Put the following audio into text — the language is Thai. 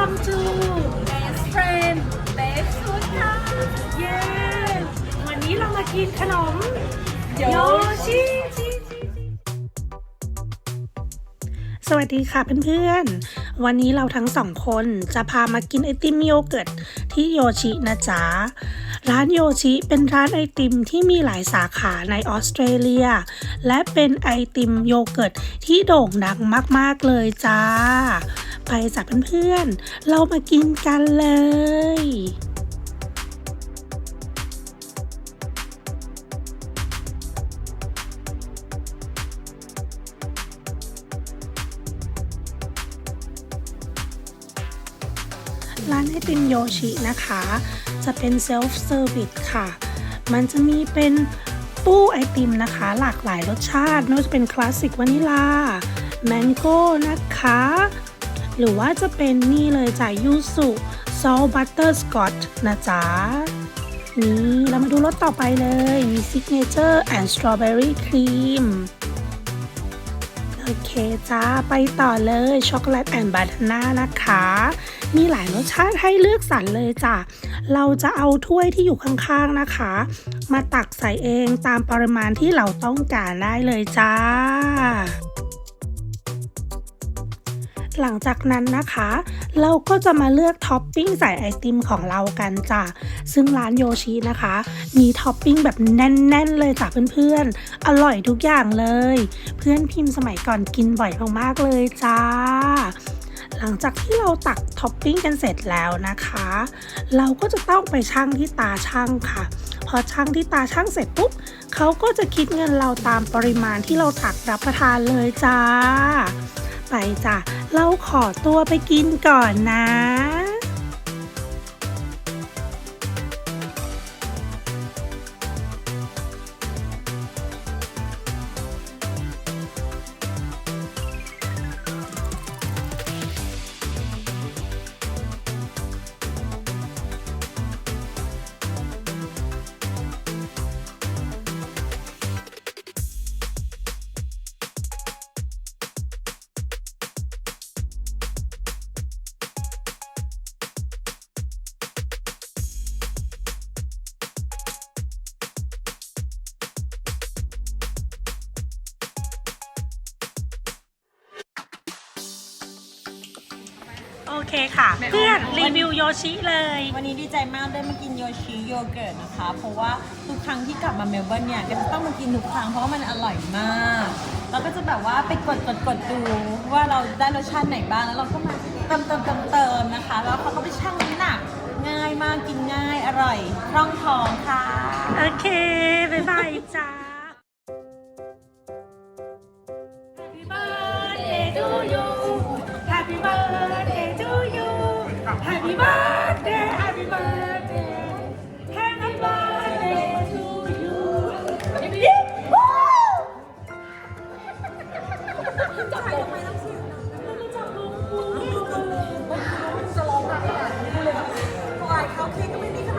Welcome to best friend best food ค่ะเย้วันนี้เรามากินขนมโยโยชิสวัสดีค่ะเพื่อนๆ วันนี้เราทั้งสองคนจะพามากินไอติมโยเกิร์ตที่โยชินะจ๊ะ ร้านโยชิเป็นร้านไอติมที่มีหลายสาขาในออสเตรเลีย และเป็นไอติมโยเกิร์ตที่โด่งดังมากๆเลยจ้า ไปจากเพื่อนๆ เรามากินกันเลยร้านไอติมโยชินะคะ จะเป็นเซลฟ์เซอร์วิสค่ะ มันจะมีเป็นตู้ไอติมนะคะ หลากหลายรสชาติไม่ว่าจะเป็นคลาสสิกวานิลา แมงโก้นะคะ หรือว่าจะเป็นนี่เลยจ่ายยูสุซอลบัตเตอร์สกอตนะจ๊ะนี่เรามาดูรสต่อไปเลย มี Signature and Strawberry Cream โอเคจ้า ไปต่อเลยช็อกโกแลตแอนด์บานาน่านะคะ มีหลายรสชาติให้เลือกสรรเลยจ้ะ เราจะเอาถ้วยที่อยู่ข้างๆนะคะ มาตักใส่เองตามปริมาณที่เราต้องการได้เลยจ้า หลังจากนั้นนะคะ เราก็จะมาเลือกท็อปปิ้งใส่ไอติมของเรากันจ้ะซึ่งร้านโยชินะคะ มีท็อปปิ้งแบบแน่น ๆ เลยจ้ะเพื่อนๆ อร่อยทุกอย่างเลย เพื่อนพิมพ์สมัยก่อนกินบ่อยมากๆเลยจ้าหลังจากที่เราตักท็อปปิ้งกันเสร็จแล้วนะคะ เราก็จะต้องไปชั่งที่ตาช่างค่ะ พอชั่งที่ตาช่างเสร็จปุ๊บเขาก็จะคิดเงินเราตามปริมาณที่เราตักรับประทานเลยจ้า ไปจ้ะเราขอตัวไปกินก่อนนะ โอเคค่ะ เพื่อนรีวิวโยชิเลย วันนี้ดีใจมากได้มากินโยชิโยเกิร์ตนะคะ เพราะว่าทุกครั้งที่กลับมาเมลเบิร์นเนี่ยก็จะต้องมากินทุกครั้งเพราะว่ามันอร่อยมากเราก็จะแบบว่าไปกดกดกดดูว่าเราได้รสชาติไหนบ้างแล้วเราก็มาเติมเติมเติมเติมนะคะ แล้วเขาก็ไปชั่งน้ำหนักง่ายมากกินง่ายอร่อยคล่องท้องค่ะ โอเค บ๊ายบายจ้า Okay, can we